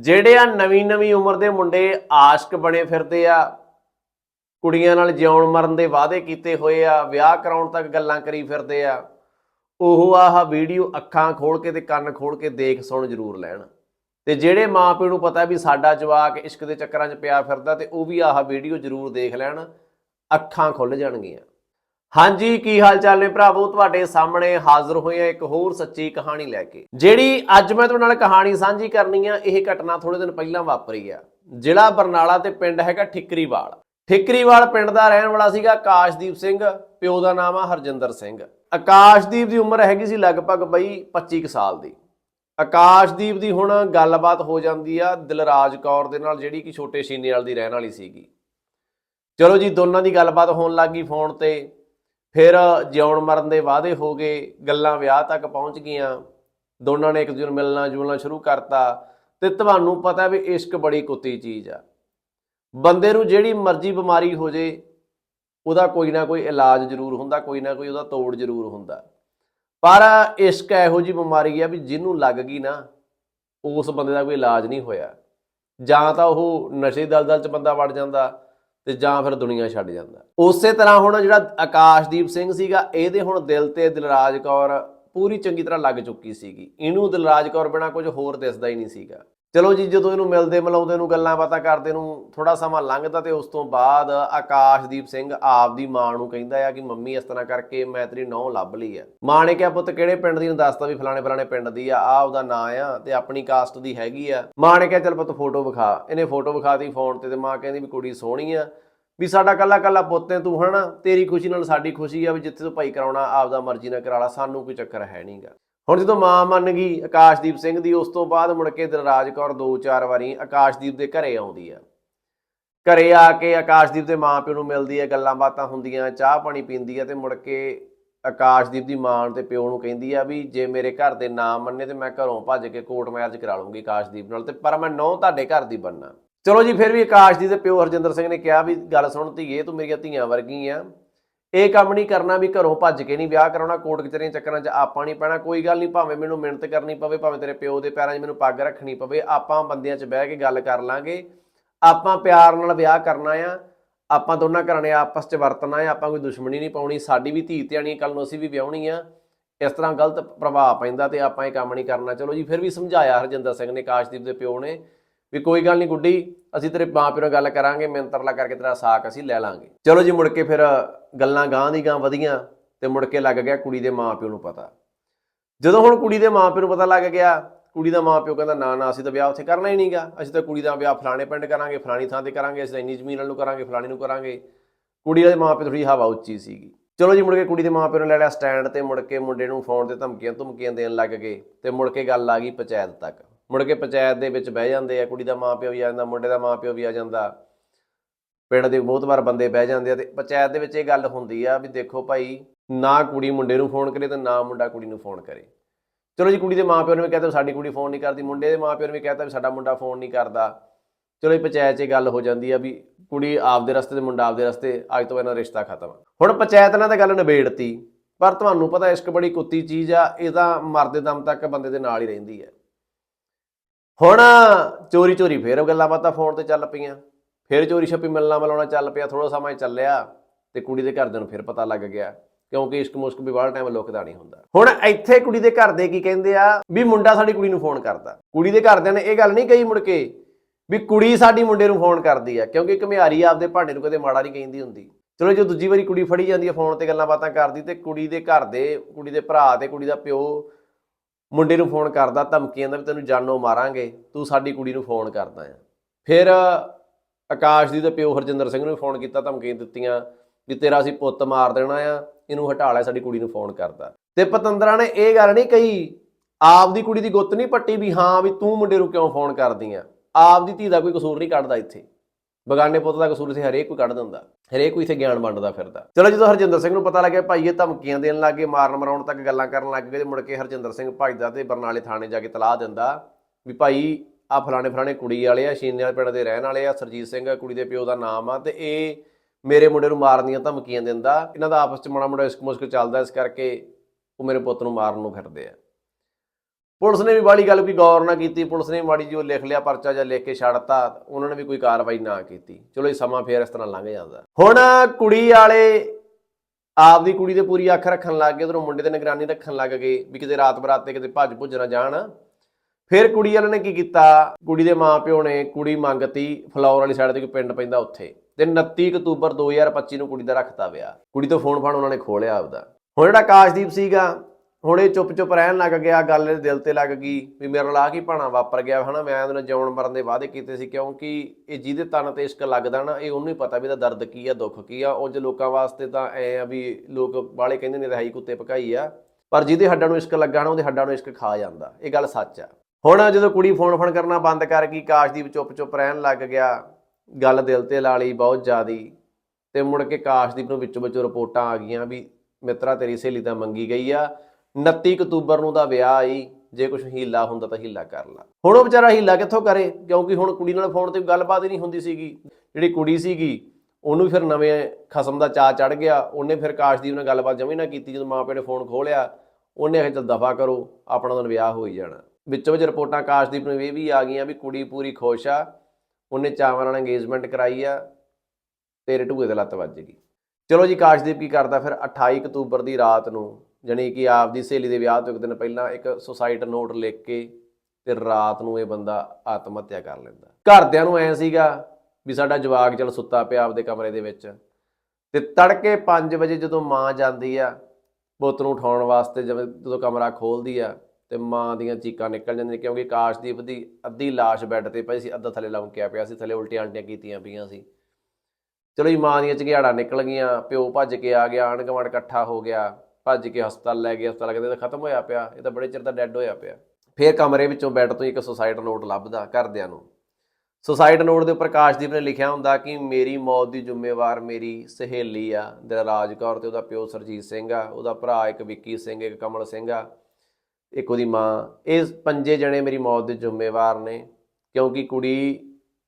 ਜਿਹੜੇ ਆ ਨਵੀਂ ਨਵੀਂ ਉਮਰ ਦੇ ਮੁੰਡੇ ਆਸ਼ਕ ਬਣੇ ਫਿਰਦੇ ਆ, ਕੁੜੀਆਂ ਨਾਲ ਜਿਉਣ ਮਰਨ ਦੇ ਵਾਅਦੇ ਕੀਤੇ ਹੋਏ ਆ, ਵਿਆਹ ਕਰਾਉਣ ਤੱਕ ਗੱਲਾਂ ਕਰੀ ਫਿਰਦੇ ਆ, ਉਹ ਆਹ ਵੀਡੀਓ ਅੱਖਾਂ ਖੋਲ ਕੇ ਤੇ ਕੰਨ ਖੋਲ ਕੇ ਦੇਖ ਸੁਣ ਜ਼ਰੂਰ ਲੈਣ। ਤੇ ਜਿਹੜੇ ਮਾਪਿਆਂ ਨੂੰ ਪਤਾ ਵੀ ਸਾਡਾ ਜਵਾਕ ਇਸ਼ਕ ਦੇ ਚੱਕਰਾਂ 'ਚ ਪਿਆ ਫਿਰਦਾ ਤੇ ਉਹ ਵੀ ਆਹ ਵੀਡੀਓ ਜ਼ਰੂਰ ਦੇਖ ਲੈਣ, ਅੱਖਾਂ ਖੁੱਲ ਜਾਣਗੀਆਂ। ਹਾਂਜੀ, ਕੀ ਹਾਲ ਚਾਲ ਨੇ ਭਰਾਵੋ? ਤੁਹਾਡੇ ਸਾਹਮਣੇ ਹਾਜ਼ਰ ਹੋਏ ਆ ਇੱਕ ਹੋਰ ਸੱਚੀ ਕਹਾਣੀ ਲੈ ਕੇ। ਜਿਹੜੀ ਅੱਜ ਮੈਂ ਤੁਹਾਡੇ ਨਾਲ ਕਹਾਣੀ ਸਾਂਝੀ ਕਰਨੀ ਆ, ਇਹ ਘਟਨਾ ਥੋੜੇ ਦਿਨ ਪਹਿਲਾਂ ਵਾਪਰੀ ਆ। ਜ਼ਿਲ੍ਹਾ ਬਰਨਾਲਾ ਤੇ ਪਿੰਡ ਹੈਗਾ ਠਿਕਰੀਵਾਲ। ਠਿਕਰੀਵਾਲ ਪਿੰਡ ਦਾ ਰਹਿਣ ਵਾਲਾ ਸੀਗਾ ਆਕਾਸ਼ਦੀਪ ਸਿੰਘ, ਪਿਓ ਦਾ ਨਾਮ ਆ ਹਰਜਿੰਦਰ ਸਿੰਘ। ਆਕਾਸ਼ਦੀਪ ਦੀ ਉਮਰ ਹੈਗੀ ਸੀ ਲਗਭਗ ਬਈ 25 ਕੁ ਸਾਲ ਦੀ। ਆਕਾਸ਼ਦੀਪ ਦੀ ਹੁਣ ਗੱਲਬਾਤ ਹੋ ਜਾਂਦੀ ਆ ਦਿਲਰਾਜ ਕੌਰ ਦੇ ਨਾਲ, ਜਿਹੜੀ ਕਿ ਛੋਟੇ ਸੀਨੇ ਵਾਲ ਦੀ ਰਹਿਣ ਵਾਲੀ ਸੀਗੀ। ਚਲੋ ਜੀ, ਦੋਨਾਂ ਦੀ ਗੱਲਬਾਤ ਹੋਣ ਲੱਗੀ ਫੋਨ ਤੇ। ਫਿਰ ਜਿਉਣ ਮਰਨ ਦੇ ਵਾਅਦੇ ਹੋ ਗਏ, ਗੱਲਾਂ ਵਿਆਹ ਤੱਕ ਪਹੁੰਚ ਗਈਆਂ, ਦੋਨਾਂ ਨੇ ਇੱਕ ਦੂਜੇ ਨੂੰ ਮਿਲਣਾ ਜੁਲਣਾ ਸ਼ੁਰੂ ਕਰਤਾ ਤੇ ਤੁਹਾਨੂੰ ਪਤਾ ਵੀ ਇਸ਼ਕ ਬੜੀ ਕੁੱਤੀ ਚੀਜ਼ ਆ। ਬੰਦੇ ਨੂੰ ਜਿਹੜੀ ਮਰਜ਼ੀ ਬਿਮਾਰੀ ਹੋ ਜੇ, ਉਹਦਾ ਕੋਈ ਨਾ ਕੋਈ ਇਲਾਜ ਜ਼ਰੂਰ ਹੁੰਦਾ, ਕੋਈ ਨਾ ਕੋਈ ਉਹਦਾ ਤੋੜ ਜ਼ਰੂਰ ਹੁੰਦਾ। ਪਰ ਇਸ਼ਕ ਇਹੋ ਜੀ ਬਿਮਾਰੀ ਆ ਵੀ ਜਿਹਨੂੰ ਲੱਗ ਗਈ ਨਾ, ਉਸ ਬੰਦੇ ਦਾ ਕੋਈ ਇਲਾਜ ਨਹੀਂ ਹੋਇਆ। ਜਾਂ ਤਾਂ ਉਹ ਨਸ਼ੇ ਦਲਦਲ ਚ ਬੰਦਾ ਵੜ ਜਾਂਦਾ ਤੇ ਜਾਂ ਫਿਰ ਦੁਨੀਆ ਛੱਡ ਜਾਂਦਾ। ਉਸੇ ਤਰ੍ਹਾਂ ਹੁਣ ਜਿਹੜਾ ਆਕਾਸ਼ਦੀਪ ਸਿੰਘ ਸੀਗਾ, ਇਹਦੇ ਹੁਣ ਦਿਲ ਤੇ ਦਿਲਰਾਜ ਕੌਰ ਪੂਰੀ ਚੰਗੀ ਤਰ੍ਹਾਂ ਲੱਗ ਚੁੱਕੀ ਸੀਗੀ। ਇਹਨੂੰ ਦਿਲਰਾਜ ਕੌਰ ਬਿਨਾ ਕੁਝ ਹੋਰ ਦਿਸਦਾ ਹੀ ਨਹੀਂ ਸੀਗਾ। ਚਲੋ ਜੀ, ਜਦੋਂ ਇਹਨੂੰ ਮਿਲਦੇ ਮਿਲਾਉਂਦੇ ਨੂੰ ਗੱਲਾਂ ਬਾਤਾਂ ਕਰਦੇ ਨੂੰ ਥੋੜਾ ਸਮਾਂ ਲੰਘਦਾ ਤੇ ਉਸ ਤੋਂ ਬਾਅਦ ਆਕਾਸ਼ਦੀਪ ਸਿੰਘ ਆਪ ਦੀ ਮਾਂ ਨੂੰ ਕਹਿੰਦਾ ਆ ਕਿ ਮੰਮੀ ਇਸ ਤਰ੍ਹਾਂ ਕਰਕੇ ਮੈਂ ਤੇਰੀ ਨੌਂ ਲੱਭ ਲਈ ਆ। ਮਾਂ ਨੇ ਕਿਹਾ, ਪੁੱਤ, ਕਿਹੜੇ ਪਿੰਡ ਦੀ? ਨੂੰ ਦੱਸਦਾ ਵੀ ਫਲਾਣੇ ਫਲਾਣੇ ਪਿੰਡ ਦੀ ਆ। ਆ ਉਹਦਾ ਨਾਂ ਆ ਤੇ ਆਪਣੀ ਕਾਸਟ ਦੀ ਹੈਗੀ ਆ। ਮਾਂ ਨੇ ਕਿਹਾ, ਚੱਲ ਪੁੱਤ ਫੋਟੋ ਵਿਖਾ। ਇਹਨੇ ਫੋਟੋ ਵਿਖਾਤੀ ਫੋਨ ਤੇ ਤੇ ਮਾਂ ਕਹਿੰਦੀ ਵੀ ਕੁੜੀ ਸੋਹਣੀ ਆ, ਵੀ ਸਾਡਾ ਕੱਲਾ ਕੱਲਾ ਪੁੱਤ ਹੈ ਤੂੰ, ਹਨਾ? ਤੇਰੀ ਖੁਸ਼ੀ ਨਾਲ ਸਾਡੀ ਖੁਸ਼ੀ ਆ ਵੀ ਜਿੱਥੇ ਤੂੰ ਭਾਈ ਕਰਾਉਣਾ, ਆਪਦਾ ਮਰਜ਼ੀ ਨਾਲ ਕਰਾ ਲਾ, ਸਾਨੂੰ ਕੋਈ ਚੱਕਰ ਹੈ ਨਹੀਂਗਾ ਹੁਣ ਜਦੋਂ ਮਾਂ ਮੰਨ ਗਈ ਆਕਾਸ਼ਦੀਪ ਸਿੰਘ ਦੀ, ਉਸ ਤੋਂ ਬਾਅਦ ਮੁੜ ਕੇ ਦਿਲਰਾਜ ਕੌਰ ਦੋ ਚਾਰ ਵਾਰੀ ਆਕਾਸ਼ਦੀਪ ਦੇ ਘਰੇ ਆਉਂਦੀ ਆ। ਘਰੇ ਆ ਕੇ ਆਕਾਸ਼ਦੀਪ ਦੇ ਮਾਂ ਪਿਓ ਨੂੰ ਮਿਲਦੀ ਹੈ ਗੱਲਾਂ ਬਾਤਾਂ ਹੁੰਦੀਆਂ, ਚਾਹ ਪਾਣੀ ਪੀਂਦੀ ਆ ਤੇ ਮੁੜ ਕੇ ਆਕਾਸ਼ਦੀਪ ਦੀ ਮਾਂ ਤੇ ਪਿਓ ਨੂੰ ਕਹਿੰਦੀ ਆ ਵੀ ਜੇ ਮੇਰੇ ਘਰ ਦੇ ਨਾ ਮੰਨੇ ਤੇ ਮੈਂ ਘਰੋਂ ਭੱਜ ਕੇ ਕੋਰਟ ਮੈਰਿਜ ਕਰਾ ਲੂੰਗੀ ਆਕਾਸ਼ਦੀਪ ਨਾਲ ਤੇ ਪਰ ਮੈਂ ਨੌ ਤੁਹਾਡੇ ਘਰ ਦੀ ਬੰਨਾ। ਚਲੋ ਜੀ, ਫਿਰ ਵੀ ਆਕਾਸ਼ਦੀਪ ਦੇ ਪਿਓ ਹਰਜਿੰਦਰ ਸਿੰਘ ਨੇ ਕਿਹਾ ਵੀ ਗੱਲ ਸੁਣ ਧੀਏ, ਤੂੰ ਮੇਰੀਆਂ ਧੀਆਂ ਵਰਗੀ ਆ ਇਹ ਕੰਮ ਨਹੀਂ ਕਰਨਾ ਵੀ ਘਰੋਂ ਭੱਜ ਕੇ ਨਹੀਂ ਵਿਆਹ ਕਰਾਉਣਾ ਕੋਰਟ ਕਚਹਿਰੀਆਂ ਚੱਕਰਾਂ 'ਚ ਆਪਾਂ ਨਹੀਂ ਪੈਣਾ, ਕੋਈ ਗੱਲ ਨਹੀਂ, ਭਾਵੇਂ ਮੈਨੂੰ ਮਿਹਨਤ ਕਰਨੀ ਪਵੇ, ਭਾਵੇਂ ਤੇਰੇ ਪਿਓ ਦੇ ਪੈਰਾਂ 'ਚ ਮੈਨੂੰ ਪੱਗ ਰੱਖਣੀ ਪਵੇ, ਆਪਾਂ ਬੰਦਿਆਂ 'ਚ ਬਹਿ ਕੇ ਗੱਲ ਕਰ ਲਾਂਗੇ। ਆਪਾਂ ਪਿਆਰ ਨਾਲ ਵਿਆਹ ਕਰਨਾ ਆ, ਆਪਾਂ ਦੋਨਾਂ ਘਰਾਂ ਨੇ ਆਪਸ 'ਚ ਵਰਤਣਾ ਆ, ਆਪਾਂ ਕੋਈ ਦੁਸ਼ਮਣੀ ਨਹੀਂ ਪਾਉਣੀ, ਸਾਡੀ ਵੀ ਧੀ ਧਿਆਣੀ ਕੱਲ ਨੂੰ ਅਸੀਂ ਵੀ ਵਿਆਹਣੀ ਆ। ਇਸ ਤਰ੍ਹਾਂ ਗਲਤ ਪ੍ਰਭਾਵ ਪੈਂਦਾ ਤੇ ਆਪਾਂ ਇਹ ਕੰਮ ਨਹੀਂ ਕਰਨਾ। ਚਲੋ ਜੀ, ਫਿਰ ਵੀ ਸਮਝਾਇਆ ਹਰਜਿੰਦਰ ਸਿੰਘ ਨੇ, ਕਾਸ਼ਦੀਪ ਦੇ ਪਿਓ ਨੇ, ਵੀ ਕੋਈ ਗੱਲ ਨਹੀਂ ਗੁੱਡੀ ਅਸੀਂ ਤੇਰੇ ਮਾਂ ਪਿਓ ਨਾਲ ਗੱਲ ਕਰਾਂਗੇ ਮਿੰਤਰਲਾ ਕਰਕੇ ਤੇਰਾ ਸਾਕ ਅਸੀਂ ਲੈ ਲਾਂਗੇ। ਚਲੋ ਜੀ, ਮੁੜ ਕੇ ਫਿਰ ਗੱਲਾਂ ਗਾਂ ਦੀ ਗਾਂ ਵਧੀਆਂ ਤੇ ਮੁੜ ਕੇ ਲੱਗ ਗਿਆ ਕੁੜੀ ਦੇ ਮਾਂ ਪਿਓ ਨੂੰ ਪਤਾ। ਜਦੋਂ ਹੁਣ ਕੁੜੀ ਦੇ ਮਾਂ ਪਿਓ ਨੂੰ ਪਤਾ ਲੱਗ ਗਿਆ, ਕੁੜੀ ਦਾ ਮਾਂ ਪਿਓ ਕਹਿੰਦਾ, ਨਾ ਨਾ, ਅਸੀਂ ਤਾਂ ਵਿਆਹ ਉੱਥੇ ਕਰਨਾ ਹੀ ਨਹੀਂਗਾ ਅਸੀਂ ਤਾਂ ਕੁੜੀ ਦਾ ਵਿਆਹ ਫਲਾਣੇ ਪਿੰਡ ਕਰਾਂਗੇ, ਫਲਾਣੀ ਥਾਂ ਤੇ ਕਰਾਂਗੇ, ਅਸੀਂ ਇੰਨੀ ਜ਼ਮੀਨ ਨੂੰ ਕਰਾਂਗੇ, ਫਲਾਣੀ ਨੂੰ ਕਰਾਂਗੇ। ਕੁੜੀ ਦੇ ਮਾਂ ਪਿਓ ਥੋੜੀ ਹਵਾ ਉੱਚੀ ਸੀਗੀ। ਚਲੋ ਜੀ, ਮੁੜ ਕੇ ਕੁੜੀ ਦੇ ਮਾਂ ਪਿਓ ਨੇ ਲੈ ਲਿਆ ਸਟੈਂਡ ਤੇ ਮੁੜ ਕੇ ਮੁੰਡੇ ਨੂੰ ਫੋਨ ਤੇ ਧਮਕੀਆਂ ਧਮਕੀਆਂ ਦੇਣ ਲੱਗ ਗਏ ਤੇ ਮੁੜ ਕੇ ਗੱਲ ਆ ਗਈ ਪੰਚਾਇਤ ਤੱਕ। ਮੁੜ ਕੇ ਪੰਚਾਇਤ ਦੇ ਵਿੱਚ ਬਹਿ ਜਾਂਦੇ ਆ, ਕੁੜੀ ਦਾ ਮਾਂ ਪਿਓ ਵੀ ਆ ਜਾਂਦਾ, ਮੁੰਡੇ ਦਾ ਮਾਂ ਪਿਓ ਵੀ ਆ ਜਾਂਦਾ। ਪਿੰਡ ਦੇ ਬਹੁਤ ਵਾਰ ਬੰਦੇ ਬਹਿ ਜਾਂਦੇ ਆ ਤੇ ਪੰਚਾਇਤ ਦੇ ਵਿੱਚ ਇਹ ਗੱਲ ਹੁੰਦੀ ਆ ਵੀ ਦੇਖੋ ਭਾਈ, ਨਾ ਕੁੜੀ ਮੁੰਡੇ ਨੂੰ ਫੋਨ ਕਰੇ ਤੇ ਨਾ ਮੁੰਡਾ ਕੁੜੀ ਨੂੰ ਫੋਨ ਕਰੇ। ਚਲੋ ਜੀ, ਕੁੜੀ ਦੇ ਮਾਂ ਪਿਓ ਨੇ ਵੀ ਕਹਤਾ ਸਾਡੀ ਕੁੜੀ ਫੋਨ ਨਹੀਂ ਕਰਦੀ, ਮੁੰਡੇ ਦੇ ਮਾਂ ਪਿਓ ਨੇ ਵੀ ਕਹਤਾ ਵੀ ਸਾਡਾ ਮੁੰਡਾ ਫੋਨ ਨਹੀਂ ਕਰਦਾ। ਚਲੋ ਇਹ ਪੰਚਾਇਤ 'ਚ ਇਹ ਗੱਲ ਹੋ ਜਾਂਦੀ ਆ ਵੀ ਕੁੜੀ ਆਪਦੇ ਰਸਤੇ ਤੇ, ਮੁੰਡਾ ਆਪਦੇ ਰਸਤੇ, ਅੱਜ ਤੋਂ ਇਹਨਾਂ ਦਾ ਰਿਸ਼ਤਾ ਖਤਮ। ਹੁਣ ਪੰਚਾਇਤ ਨਾਲ ਤਾਂ ਗੱਲ ਨਿਬੇੜਤੀ, ਪਰ ਤੁਹਾਨੂੰ ਪਤਾ ਇਸ਼ਕ ਬੜੀ ਕੁੱਤੀ ਚੀਜ਼ ਆ, ਇਹ ਤਾਂ ਮਰਦੇ ਦਮ ਤੱਕ ਬੰਦੇ ਦੇ ਨਾਲ ਹੀ ਰਹਿੰਦੀ ਹੈ। ਹੁਣ ਚੋਰੀ ਚੋਰੀ ਫੇਰ ਗੱਲਾਂ ਬਾਤਾਂ ਫੋਨ ਤੇ ਚੱਲ ਪਈਆਂ। ਫਿਰ ਚੋਰੀ ਛੱਪੀ ਮਿਲਣਾ ਮਿਲਾਉਣਾ ਚੱਲ ਪਿਆ ਥੋੜਾ ਸਮਾਂ ਚੱਲਿਆ ਤੇ ਕੁੜੀ ਦੇ ਘਰਦਿਆਂ ਨੂੰ ਫਿਰ ਪਤਾ ਲੱਗ ਗਿਆ ਕਿਉਂਕਿ ਇਸ਼ਕ ਮੁਸ਼ਕ ਵੀ ਬਾਹਰ ਟਾਈਮ ਲੁਕਦਾ ਨਹੀਂ ਹੁੰਦਾ। ਹੁਣ ਇੱਥੇ ਕੁੜੀ ਦੇ ਘਰ ਦੇ ਕੀ ਕਹਿੰਦੇ ਆ? ਵੀ ਮੁੰਡਾ ਸਾਡੀ ਕੁੜੀ ਨੂੰ ਫੋਨ ਕਰਦਾ। ਕੁੜੀ ਦੇ ਘਰਦਿਆਂ ਨੇ ਇਹ ਗੱਲ ਨਹੀਂ ਕਹੀ ਮੁੜ ਕੇ ਵੀ ਕੁੜੀ ਸਾਡੀ ਮੁੰਡੇ ਨੂੰ ਫੋਨ ਕਰਦੀ ਆ, ਕਿਉਂਕਿ ਘਮਿਆਰੀ ਆਪਦੇ ਭਾਂਡੇ ਨੂੰ ਕਦੇ ਮਾੜਾ ਨਹੀਂ ਕਹਿੰਦੀ ਹੁੰਦੀ। ਚਲੋ ਜੋ ਦੂਜੀ ਵਾਰੀ ਕੁੜੀ ਫੜੀ ਜਾਂਦੀ ਆ ਫੋਨ ਤੇ ਗੱਲਾਂ ਬਾਤਾਂ ਕਰਦੀ ਤੇ ਕੁੜੀ ਦੇ ਘਰ ਦੇ, ਕੁੜੀ ਦੇ ਭਰਾ ਤੇ ਕੁੜੀ ਦਾ ਪਿਓ ਮੁੰਡੇ ਨੂੰ ਫੋਨ ਕਰਦਾ ਧਮਕੀਆਂ ਦਾ ਵੀ ਤੈਨੂੰ ਜਾਨੋਂ ਮਾਰਾਂਗੇ, ਤੂੰ ਸਾਡੀ ਕੁੜੀ ਨੂੰ ਫੋਨ ਕਰਦਾ ਆ। ਫਿਰ ਆਕਾਸ਼ ਦੀ ਪਿਓ ਹਰਜਿੰਦਰ ਸਿੰਘ ਨੂੰ ਫੋਨ ਕੀਤਾ, ਧਮਕੀਆਂ ਦਿੱਤੀਆਂ ਵੀ ਤੇਰਾ ਅਸੀਂ ਪੁੱਤ ਮਾਰ ਦੇਣਾ ਆ, ਇਹਨੂੰ ਹਟਾ ਲੈ, ਸਾਡੀ ਕੁੜੀ ਨੂੰ ਫੋਨ ਕਰਦਾ। ਤੇ ਪਤੰਦਰਾ ਨੇ ਇਹ ਗੱਲ ਨਹੀਂ ਕਹੀ ਆਪ ਦੀ ਕੁੜੀ ਦੀ ਗੁੱਤ ਨਹੀਂ ਪੱਟੀ ਵੀ ਹਾਂ ਵੀ ਤੂੰ ਮੁੰਡੇ ਨੂੰ ਕਿਉਂ ਫੋਨ ਕਰਦੀ ਆ? ਆਪ ਦੀ ਧੀ ਦਾ ਕੋਈ ਕਸੂਰ ਨਹੀਂ ਕੱਢਦਾ ਇੱਥੇ। ਬਗਾਨੇ ਪੁੱਤ ਦਾ ਕਸੂਰ ਇੱਥੇ ਹਰੇਕ ਕੋਈ ਕੱਢ ਦਿੰਦਾ। ਹਰੇਕ ਕੋਈ ਇੱਥੇ ਗਿਆਨ ਵੰਡਦਾ ਫਿਰਦਾ। ਚਲੋ ਜਦੋਂ ਹਰਜਿੰਦਰ ਸਿੰਘ ਨੂੰ ਪਤਾ ਲੱਗਿਆ ਭਾਈ ਇਹ ਧਮਕੀਆਂ ਦੇਣ ਲੱਗੇ, ਮਾਰਨ ਮਰਾਉਣ ਤੱਕ ਗੱਲਾਂ ਕਰਨ ਲੱਗ ਗਏ ਤੇ ਮੁੜ ਕੇ ਹਰਜਿੰਦਰ ਸਿੰਘ ਭੱਜਦਾ ਤੇ ਬਰਨਾਲੇ ਥਾਣੇ ਜਾ ਕੇ ਤਲਾਹ ਦਿੰਦਾ ਵੀ ਭਾਈ ਆ ਫਲਾਣੇ ਫਲਾਣੇ ਕੁੜੀ ਵਾਲੇ ਆ, ਸ਼ੀਨੇ ਵਾਲੇ ਪਿੰਡ ਦੇ ਰਹਿਣ ਵਾਲੇ ਆ, ਸਰਜੀਤ ਸਿੰਘ ਕੁੜੀ ਦੇ ਪਿਓ ਦਾ ਨਾਮ ਆ ਤੇ ਇਹ ਮੇਰੇ ਮੁੰਡੇ ਨੂੰ ਮਾਰਨ ਦੀਆਂ ਧਮਕੀਆਂ ਦਿੰਦਾ। ਇਹਨਾਂ ਦਾ ਆਪਸ ਚ ਮਾੜਾ ਮੋੜਾ ਇਸ਼ਕ ਮੁਸ਼ਕ ਚੱਲਦਾ ਇਸ ਕਰਕੇ ਉਹ ਮੇਰੇ ਪੁੱਤ ਨੂੰ ਮਾਰਨ ਨੂੰ ਫਿਰਦੇ ਆ। ਪੁਲਿਸ ਨੇ ਵੀ ਬਾੜੀ ਗੱਲ ਕੋਈ ਗੌਰ ਨਾ ਕੀਤੀ, ਪੁਲਿਸ ਨੇ ਮਾੜੀ ਜਿਹੀ ਉਹ ਲਿਖ ਲਿਆ, ਪਰਚਾ ਜਾਂ ਲਿਖ ਕੇ ਛੱਡਤਾ, ਉਹਨਾਂ ਨੇ ਵੀ ਕੋਈ ਕਾਰਵਾਈ ਨਾ ਕੀਤੀ। ਚਲੋ ਇਹ ਸਮਾਂ ਫੇਰ ਇਸ ਤਰ੍ਹਾਂ ਲੰਘ ਜਾਂਦਾ। ਹੁਣ ਕੁੜੀ ਵਾਲੇ ਆਪ ਦੀ ਕੁੜੀ ਤੇ ਪੂਰੀ ਅੱਖ ਰੱਖਣ ਲੱਗ ਗਏ, ਉਧਰੋਂ ਮੁੰਡੇ ਤੇ ਨਿਗਰਾਨੀ ਰੱਖਣ ਲੱਗ ਗਏ ਵੀ ਕਿਤੇ ਰਾਤ ਬਰਾਤੇ ਕਿਤੇ ਭੱਜ ਭੁੱਜ ਨਾ ਜਾਣ। ਫਿਰ ਕੁੜੀ ਵਾਲਿਆਂ ਨੇ ਕੀ ਕੀਤਾ? ਕੁੜੀ ਦੇ ਮਾਪਿਓ ਨੇ ਕੁੜੀ ਮੰਗਤੀ ਫਲੌਰ ਵਾਲੀ ਸਾਈਡ ਤੇ ਕੋਈ ਪਿੰਡ ਪੈਂਦਾ ਉੱਥੇ। ਤੇ 29 ਅਕਤੂਬਰ 2025 ਨੂੰ ਕੁੜੀ ਦਾ ਰੱਖਤਾ ਵਿਆਹ। ਕੁੜੀ ਤੋਂ ਫੋਨ ਫਾਨ ਉਹਨਾਂ ਨੇ ਖੋਲਿਆ ਆਪਦਾ। ਹੁਣ ਜਿਹੜਾ ਕਾਸ਼ਦੀਪ ਸੀਗਾ ਹੁਣ ਇਹ ਚੁੱਪ-ਚੁੱਪ ਰਹਿਣ ਲੱਗ ਗਿਆ ਗੱਲ ਇਹਦੇ ਦਿਲ ਤੇ ਲੱਗ ਗਈ ਵੀ ਮੇਰੇ ਨਾਲ ਆ ਕੀ ਭਾਣਾ ਵਾਪਰ ਗਿਆ, ਹਨਾ? ਮੈਂ ਉਹਦੇ ਨਾਲ ਜਿਉਣ ਮਰਨ ਦੇ ਵਾਅਦੇ ਕੀਤੇ ਸੀ, ਕਿਉਂਕਿ ਇਹ ਜਿਹਦੇ ਤਨ ਤੇ ਇਸ਼ਕ ਲੱਗਦਾ ਨਾ, ਇਹ ਉਹਨੂੰ ਹੀ ਪਤਾ ਵੀ ਇਹਦਾ ਦਰਦ ਕੀ ਆ, ਦੁੱਖ ਕੀ ਆ। ਉਂਝ ਲੋਕਾਂ ਵਾਸਤੇ ਤਾਂ ਐ ਆ ਵੀ ਲੋਕ ਬਾਲੇ ਕਹਿੰਦੇ ਨੇ ਰਹਾਈ ਕੁੱਤੇ ਭਕਾਈ ਆ, ਪਰ ਜਿਹਦੇ ਹੱਡਾਂ ਨੂੰ ਇਸ਼ਕ ਲੱਗਾ ਨਾ, ਉਹਦੇ ਹੱਡਾਂ ਨੂੰ ਇਸ਼ਕ ਖਾ ਜਾਂਦਾ। ਇਹ ਗੱਲ ਸੱਚ ਆ। ਹੁਣ ਜਦੋਂ ਕੁੜੀ ਫੋਨ ਫੋਨ ਕਰਨਾ ਬੰਦ ਕਰ ਗਈ ਕਾਸ਼ਦੀਪ ਚੁੱਪ-ਚੁੱਪ ਰਹਿਣ ਲੱਗ ਗਿਆ, ਗੱਲ ਦਿਲ ਤੇ ਲਾ ਲਈ ਬਹੁਤ ਜ਼ਿਆਦੀ, ਤੇ ਮੁੜ ਕੇ ਕਾਸ਼ਦੀਪ ਨੂੰ ਵਿੱਚੋਂ ਵਿੱਚੋਂ ਰਿਪੋਰਟਾਂ ਆ ਗਈਆਂ ਵੀ ਮਿੱਤਰਾ ਤੇਰੀ ਸਹੇਲੀ ਤਾਂ ਮੰਗੀ ਗਈ ਆ 29 ਅਕਤੂਬਰ ਨੂੰ ਦਾ ਵਿਆਹ ਆਈ, ਜੇ ਕੁਝ ਹੀਲਾ ਹੁੰਦਾ ਤਾਂ ਹੀਲਾ ਕਰ ਲਾ। ਹੁਣ ਉਹ ਵਿਚਾਰਾ ਹੀਲਾ ਕਿੱਥੋਂ ਕਰੇ? ਕਿਉਂਕਿ ਹੁਣ ਕੁੜੀ ਨਾਲ ਫੋਨ ਤੇ ਗੱਲਬਾਤ ਹੀ ਨਹੀਂ ਹੁੰਦੀ ਸੀਗੀ। ਜਿਹੜੀ ਕੁੜੀ ਸੀਗੀ, ਉਹਨੂੰ ਫਿਰ ਨਵੇਂ ਖਸਮ ਦਾ ਚਾ ਚੜ ਗਿਆ। ਉਹਨੇ ਫਿਰ ਕਾਸ਼ਦੀਪ ਨਾਲ ਗੱਲਬਾਤ ਜਮੀ ਨਾ ਕੀਤੀ, ਜਦੋਂ ਮਾਪੇ ਨੇ ਫੋਨ ਖੋਲਿਆ ਉਹਨੇ ਆਖਿਆ, ਚੱਲ ਦਫਾ ਕਰੋ, ਆਪਣਾ ਤਾਂ ਵਿਆਹ ਹੋ ਹੀ ਜਾਣਾ। ਵਿੱਚੋਂ ਵਿੱਚ ਰਿਪੋਰਟਾਂ ਕਾਸ਼ਦੀਪ ਨੂੰ ਇਹ ਵੀ ਆ ਗਈਆਂ ਵੀ ਕੁੜੀ ਪੂਰੀ ਖੁਸ਼ ਆ। ਉਹਨੇ ਚਾਵਾਂ ਨਾਲ ਇੰਗੇਜਮੈਂਟ ਕਰਾਈ ਆ। ਤੇਰੇ ਢੂਏ ਦੇ ਲੱਤ ਵੱਜ ਗਈ। ਚਲੋ ਜੀ, ਕਾਸ਼ਦੀਪ ਕੀ ਕਰਦਾ ਫਿਰ? 28 ਅਕਤੂਬਰ ਦੀ ਰਾਤ ਨੂੰ ਜਾਣੀ ਕਿ ਆਪਦੀ ਸਹੇਲੀ ਦੇ ਵਿਆਹ ਤੋਂ ਇੱਕ ਦਿਨ ਪਹਿਲਾਂ ਇੱਕ ਸੁਸਾਈਡ ਨੋਟ ਲਿਖ ਕੇ ਤੇ ਰਾਤ ਨੂੰ ਇਹ ਬੰਦਾ ਆਤਮ ਹੱਤਿਆ ਕਰ ਲੈਂਦਾ। ਘਰਦਿਆਂ ਨੂੰ ਐ ਸੀਗਾ ਵੀ ਸਾਡਾ ਜਵਾਕ ਚਲ ਸੁੱਤਾ ਪਿਆ ਆਪਦੇ ਕਮਰੇ ਦੇ ਵਿੱਚ ਤੇ ਤੜਕੇ 5 ਵਜੇ ਜਦੋਂ ਮਾਂ ਜਾਂਦੀ ਆ, ਪੁੱਤ ਨੂੰ ਉਠਾਉਣ ਵਾਸਤੇ ਜਦੋਂ ਜਦੋਂ ਕਮਰਾ ਖੋਲਦੀ ਆ ਤੇ ਮਾਂ ਦੀਆਂ ਚੀਕਾਂ ਨਿਕਲ ਜਾਂਦੀਆਂ ਕਿਉਂਕਿ ਕਾਸ਼ਦੀਪ ਦੀ ਅੱਧੀ ਲਾਸ਼ ਬੈੱਡ ਤੇ ਪਈ ਸੀ, ਅੱਧਾ ਥੱਲੇ ਲੰਮਕਿਆ ਪਿਆ ਸੀ, ਥੱਲੇ ਉਲਟੀਆਂ ਉਲਟੀਆਂ ਕੀਤੀਆਂ ਪਈਆਂ ਸੀ। ਚਲੋ ਜੀ, ਮਾਂ ਦੀਆਂ ਝਗਿਆੜਾ ਨਿਕਲ ਗਈਆਂ, ਪਿਓ ਭੱਜ ਕੇ ਆ ਗਿਆ ਆਂਢ ਗੁਆਂਢ ਇਕੱਠਾ ਹੋ ਗਿਆ। ਭੱਜ ਕੇ ਹਸਪਤਾਲ ਲੈ ਗਏ ਹਸਪਤਾਲ ਕਹਿੰਦੇ ਤਾਂ ਖਤਮ ਹੋਇਆ ਪਿਆ ਇਹ ਤਾਂ ਬੜੇ ਚਿਰ ਦਾ ਡੈੱਡ ਹੋਇਆ ਪਿਆ। ਫਿਰ ਕਮਰੇ ਵਿੱਚੋਂ ਬੈੱਡ ਤੋਂ ਇੱਕ ਸੁਸਾਈਡ ਨੋਟ ਲੱਭਦਾ ਘਰਦਿਆਂ ਨੂੰ। ਸੁਸਾਈਡ ਨੋਟ ਦੇ ਉੱਪਰ ਕਾਸ਼ਦੀਪ ਨੇ ਲਿਖਿਆ ਹੁੰਦਾ ਕਿ ਮੇਰੀ ਮੌਤ ਦੀ ਜ਼ਿੰਮੇਵਾਰ ਮੇਰੀ ਸਹੇਲੀ ਆ ਦਿਲਰਾਜ ਕੌਰ ਤੇ ਉਹਦਾ ਪਿਓ ਸਰਜੀਤ ਸਿੰਘ ਆ ਉਹਦਾ ਭਰਾ ਇੱਕ ਵਿੱਕੀ ਸਿੰਘ ਇੱਕ ਕਮਲ ਸਿੰਘ ਆ ਇੱਕ ਉਹਦੀ ਮਾਂ। ਇਹ ਪੰਜੇ ਜਣੇ ਮੇਰੀ ਮੌਤ ਦੇ ਜ਼ਿੰਮੇਵਾਰ ਨੇ ਕਿਉਂਕਿ ਕੁੜੀ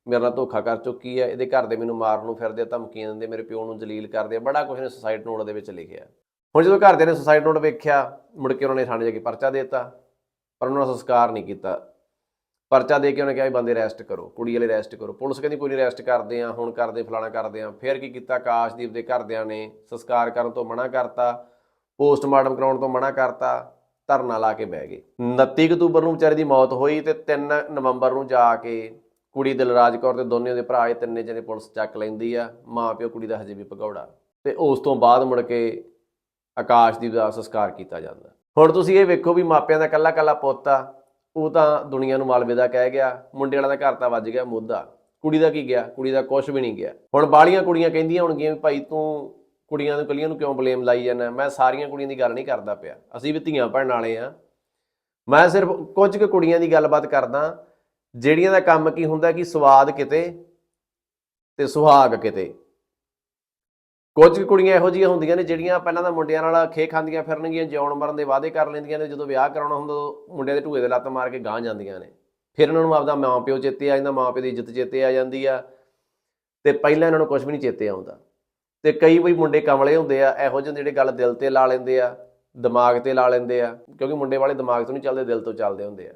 ਮੇਰੇ ਨਾਲ ਧੋਖਾ ਕਰ ਚੁੱਕੀ ਹੈ ਇਹਦੇ ਘਰ ਦੇ ਮੈਨੂੰ ਮਾਰਨ ਨੂੰ ਫਿਰਦੇ ਆ, ਧਮਕੀਆਂ ਦਿੰਦੇ ਮੇਰੇ ਪਿਓ ਨੂੰ ਜਲੀਲ ਕਰਦੇ ਆ ਬੜਾ ਕੁਝ ਨੇ ਸੁਸਾਈਡ ਨੋਟ ਦੇ ਵਿੱਚ ਲਿਖਿਆ। ਹੁਣ ਜਦੋਂ ਘਰਦਿਆਂ ਨੇ ਸੁਸਾਈਡ ਨੋਟ ਵੇਖਿਆ, ਮੁੜ ਕੇ ਉਹਨਾਂ ਨੇ ਥਾਣੇ ਜਾ ਕੇ ਪਰਚਾ ਦੇ ਦਿੱਤਾ, ਪਰ ਉਹਨਾਂ ਨੇ ਸੰਸਕਾਰ ਨਹੀਂ ਕੀਤਾ। ਪਰਚਾ ਦੇ ਕੇ ਉਹਨੇ ਕਿਹਾ ਵੀ ਬੰਦੇ ਰੈਸਟ ਕਰੋ, ਕੁੜੀ ਵਾਲੇ ਰੈਸਟ ਕਰੋ। ਪੁਲਿਸ ਕਹਿੰਦੀ ਕੋਈ ਨਹੀਂ ਅਰੈਸਟ ਕਰਦੇ ਆ, ਹੁਣ ਕਰਦੇ ਫਲਾਣਾ ਕਰਦੇ ਆ। ਫਿਰ ਕੀ ਕੀਤਾ? ਕਾਸ਼ਦੀਪ ਦੇ ਘਰਦਿਆਂ ਨੇ ਸੰਸਕਾਰ ਕਰਨ ਤੋਂ ਮਨਾ ਕਰਤਾ, ਪੋਸਟਮਾਰਟਮ ਕਰਾਉਣ ਤੋਂ ਮਨਾ ਕਰਤਾ, ਧਰਨਾ ਲਾ ਕੇ ਬਹਿ ਗਏ। 29 ਅਕਤੂਬਰ ਨੂੰ ਵਿਚਾਰੇ ਦੀ ਮੌਤ ਹੋਈ ਤੇ 3 ਨਵੰਬਰ ਨੂੰ ਜਾ ਕੇ ਕੁੜੀ ਦਿਲਰਾਜ ਕੌਰ ਤੇ ਦੋਨੇ ਦੇ ਭਰਾ, ਇਹ ਤਿੰਨੇ ਜਣੇ ਪੁਲਿਸ ਚੱਕ ਲੈਂਦੀ ਆ ਮਾਂ ਪਿਓ ਕੁੜੀ ਦਾ ਹਜੇ ਵੀ ਭਗੌੜਾ। ਤੇ ਉਸ ਤੋਂ ਬਾਅਦ ਮੁੜ ਕੇ ਆਕਾਸ਼ਦੀਪ ਦਾ ਸੰਸਕਾਰ ਕੀਤਾ ਜਾਂਦਾ। ਹੁਣ ਤੁਸੀਂ ਇਹ ਵੇਖੋ ਵੀ ਮਾਪਿਆਂ ਦਾ ਕੱਲਾ ਕੱਲਾ ਪੁੱਤ ਆ, ਉਹ ਤਾਂ ਦੁਨੀਆ ਨੂੰ ਮਾਲਵੇ ਦਾ ਕਹਿ ਗਿਆ, ਮੁੰਡੇ ਵਾਲਾ ਦਾ ਘਰ ਤਾਂ ਵੱਜ ਗਿਆ ਮੁੱਦਾ ਕੁੜੀ ਦਾ ਕੀ ਗਿਆ? ਕੁੜੀ ਦਾ ਕੁਝ ਵੀ ਨਹੀਂ ਗਿਆ। ਹੁਣ ਬਾਲੀਆਂ ਕੁੜੀਆਂ ਕਹਿੰਦੀਆਂ ਹੋਣਗੀਆਂ ਵੀ ਭਾਈ ਤੂੰ ਕੁੜੀਆਂ ਨੂੰ, ਕੱਲੀਆਂ ਨੂੰ ਕਿਉਂ ਬਲੇਮ ਲਾਈ ਜਾਂਦਾ? ਮੈਂ ਸਾਰੀਆਂ ਕੁੜੀਆਂ ਦੀ ਗੱਲ ਨਹੀਂ ਕਰਦਾ ਪਿਆ। ਅਸੀਂ ਵੀ ਧੀਆਂ ਭੈਣ ਵਾਲੇ ਆ। ਮੈਂ ਸਿਰਫ ਕੁਝ ਕੁ ਕੁੜੀਆਂ ਦੀ ਗੱਲਬਾਤ ਕਰਦਾ, ਜਿਹੜੀਆਂ ਦਾ ਕੰਮ ਕੀ ਹੁੰਦਾ ਕਿ ਸਵਾਦ ਕਿਤੇ ਤੇ ਸੁਹਾਗ ਕਿਤੇ। ਕੁਝ ਕੁ ਕੁੜੀਆਂ ਇਹੋ ਜਿਹੀਆਂ ਹੁੰਦੀਆਂ ਨੇ ਜਿਹੜੀਆਂ ਪਹਿਲਾਂ ਤਾਂ ਮੁੰਡਿਆਂ ਨਾਲ ਖੇ ਖਾਂਦੀਆਂ ਫਿਰਨਗੀਆਂ, ਜਿਉਣ ਮਰਨ ਦੇ ਵਾਅਦੇ ਕਰ ਲੈਂਦੀਆਂ ਨੇ, ਜਦੋਂ ਵਿਆਹ ਕਰਾਉਣਾ ਹੁੰਦਾ ਉਦੋਂ ਮੁੰਡਿਆਂ ਦੇ ਢੂਏ ਦੇ ਲੱਤ ਮਾਰ ਕੇ ਗਾਂ ਜਾਂਦੀਆਂ ਨੇ। ਫਿਰ ਇਹਨਾਂ ਨੂੰ ਆਪਦਾ ਮਾਂ ਪਿਓ ਚੇਤੇ ਆ ਜਾਂਦਾ ਮਾਂ ਪਿਓ ਦੀ ਇੱਜ਼ਤ ਚੇਤੇ ਆ ਜਾਂਦੀ ਆ ਤੇ ਪਹਿਲਾਂ ਇਹਨਾਂ ਨੂੰ ਕੁਝ ਵੀ ਨਹੀਂ ਚੇਤੇ ਆਉਂਦਾ। ਤੇ ਕਈ ਵੀ ਮੁੰਡੇ ਕਮਲੇ ਹੁੰਦੇ ਆ, ਇਹੋ ਜਿਹੇ ਜਿਹੜੇ ਗੱਲ ਦਿਲ ਤੇ ਲਾ ਲੈਂਦੇ ਆ, ਦਿਮਾਗ ਤੇ ਲਾ ਲੈਂਦੇ ਆ, ਕਿਉਂਕਿ ਮੁੰਡੇ ਵਾਲੇ ਦਿਮਾਗ ਤੋਂ ਨਹੀਂ ਚੱਲਦੇ, ਦਿਲ ਤੋਂ ਚੱਲਦੇ ਹੁੰਦੇ ਆ।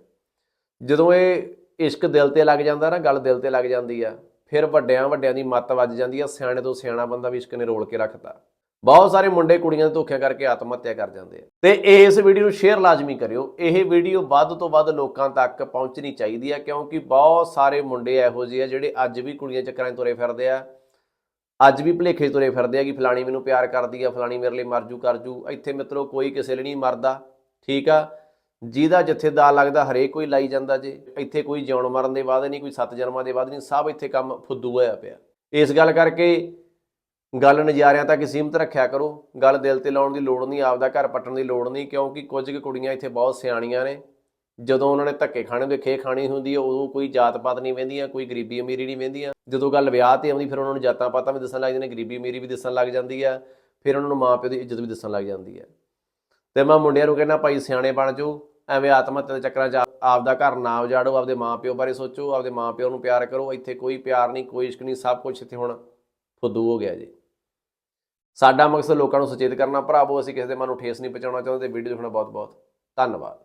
ਜਦੋਂ ਇਹ ਇਸ਼ਕ ਦਿਲ ਤੇ ਲੱਗ ਜਾਂਦਾ ਨਾ, ਗੱਲ ਦਿਲ ਤੇ ਲੱਗ ਜਾਂਦੀ ਆ ਫਿਰ ਵੱਡਿਆਂ ਵੱਡਿਆਂ ਦੀ ਮੱਤ ਵੱਜ ਜਾਂਦੀ ਆ, ਸਿਆਣੇ ਤੋਂ ਸਿਆਣਾ ਬੰਦਾ ਵੀ ਇਸ਼ਕ ਨੇ ਰੋਲ ਕੇ ਰੱਖਦਾ। ਬਹੁਤ ਸਾਰੇ ਮੁੰਡੇ ਕੁੜੀਆਂ ਦੇ ਧੋਖਿਆਂ ਕਰਕੇ ਆਤਮ ਹੱਤਿਆ ਕਰ ਜਾਂਦੇ ਆ। ਤੇ ਇਸ ਵੀਡੀਓ ਨੂੰ ਸ਼ੇਅਰ ਲਾਜ਼ਮੀ ਕਰਿਓ। ਇਹ ਵੀਡੀਓ ਵੱਧ ਤੋਂ ਵੱਧ ਲੋਕਾਂ ਤੱਕ ਪਹੁੰਚਣੀ ਚਾਹੀਦੀ ਆ, ਕਿਉਂਕਿ ਬਹੁਤ ਸਾਰੇ ਮੁੰਡੇ ਇਹੋ ਜਿਹੇ ਆ ਜਿਹੜੇ ਅੱਜ ਵੀ ਕੁੜੀਆਂ ਚੱਕਰਾਂ 'ਚ ਤੁਰੇ ਫਿਰਦੇ ਆ। ਅੱਜ ਵੀ ਭੁਲੇਖੇ ਤੁਰੇ ਫਿਰਦੇ ਆ ਕਿ ਫਲਾਣੀ ਮੈਨੂੰ ਪਿਆਰ ਕਰਦੀ ਆ, ਫਲਾਣੀ ਮੇਰੇ ਲਈ ਮਰਜੂ ਕਰਜੂ। ਇੱਥੇ ਮਿੱਤਰੋ, ਕੋਈ ਕਿਸੇ ਲਈ ਨਹੀਂ ਮਰਦਾ। ਠੀਕ ਆ? ਜਿਹਦਾ ਜਿੱਥੇ ਦਾ ਲੱਗਦਾ ਹਰੇਕ ਕੋਈ ਲਾਈ ਜਾਂਦਾ ਜੇ, ਇੱਥੇ ਕੋਈ ਜਿਉਣ ਮਰਨ ਦੇ ਵਾਅਦੇ ਨਹੀਂ, ਕੋਈ ਸੱਤ ਜਨਮਾਂ ਦੇ ਵਾਅਦੇ ਨਹੀਂ, ਸਭ ਇੱਥੇ ਕੰਮ ਫੁੱਦੂ ਹੋਇਆ ਪਿਆ। ਇਸ ਗੱਲ ਕਰਕੇ ਗੱਲ ਨਜ਼ਾਰਿਆਂ ਤੱਕ ਹੀ ਸੀਮਤ ਰੱਖਿਆ ਕਰੋ। ਗੱਲ ਦਿਲ ਤੇ ਲਾਉਣ ਦੀ ਲੋੜ ਨਹੀਂ, ਆਪਦਾ ਘਰ ਪੱਟਣ ਦੀ ਲੋੜ ਨਹੀਂ, ਕਿਉਂਕਿ ਕੁਝ ਕੁ ਕੁੜੀਆਂ ਇੱਥੇ ਬਹੁਤ ਸਿਆਣੀਆਂ ਨੇ। ਜਦੋਂ ਉਹਨਾਂ ਨੇ ਧੱਕੇ ਖਾਣੇ ਦੇ ਖੇ ਖਾਣੀ ਹੁੰਦੀ ਹੈ, ਉਦੋਂ ਕੋਈ ਜਾਤ ਪਾਤ ਨਹੀਂ ਵਹਿੰਦੀਆਂ, ਕੋਈ ਗਰੀਬੀ ਅਮੀਰੀ ਨਹੀਂ ਵਹਿੰਦੀਆਂ। ਜਦੋਂ ਗੱਲ ਵਿਆਹ ਤੇ ਆਉਂਦੀ, ਫਿਰ ਉਹਨਾਂ ਨੂੰ ਜਾਤਾਂ ਪਾਤਾਂ ਵੀ ਦੱਸਣ ਲੱਗ ਜਾਂਦੀਆਂ ਨੇ ਗਰੀਬੀ ਅਮੀਰੀ ਵੀ ਦੱਸਣ ਲੱਗ ਜਾਂਦੀ ਆ ਫਿਰ ਉਹਨਾਂ ਨੂੰ ਮਾਪਿਓ ਦੀ ਇੱਜ਼ਤ ਵੀ ਦੱਸਣ ਲੱਗ ਜਾਂਦੀ ਹੈ। ਤੇ ਮੈਂ ਮੁੰਡਿਆਂ ਨੂੰ ਕਹਿੰਦਾ, ਭਾਈ ਸਿਆਣੇ ਬਣ ਜਾਓ, ਐਵੇਂ ਆਤਮ ਹੱਤਿਆ ਦੇ ਚੱਕਰਾਂ 'ਚ ਆਪਦਾ ਘਰ ਨਾ ਉਜਾੜੋ, ਆਪਦੇ ਮਾਪਿਓ ਬਾਰੇ ਸੋਚੋ, ਆਪਦੇ ਮਾਪਿਓ ਨੂੰ ਪਿਆਰ ਕਰੋ, ਇੱਥੇ ਕੋਈ ਪਿਆਰ ਨਹੀਂ, ਕੋਈ ਇਸ਼ਕ ਨਹੀਂ, ਸਭ ਕੁਝ ਇੱਥੇ ਹੁਣ ਫੁੱਦੂ ਹੋ ਗਿਆ ਜੀ। ਸਾਡਾ ਮਕਸਦ ਲੋਕਾਂ ਨੂੰ ਸੁਚੇਤ ਕਰਨਾ, ਭਰਾਵੋ, ਅਸੀਂ ਕਿਸੇ ਦੇ ਮਨ ਨੂੰ ਠੇਸ ਨਹੀਂ ਪਹੁੰਚਾਉਣਾ ਚਾਹੁੰਦੇ ਵੀਡੀਓ ਦੇਖਣਾ ਬਹੁਤ ਬਹੁਤ ਧੰਨਵਾਦ।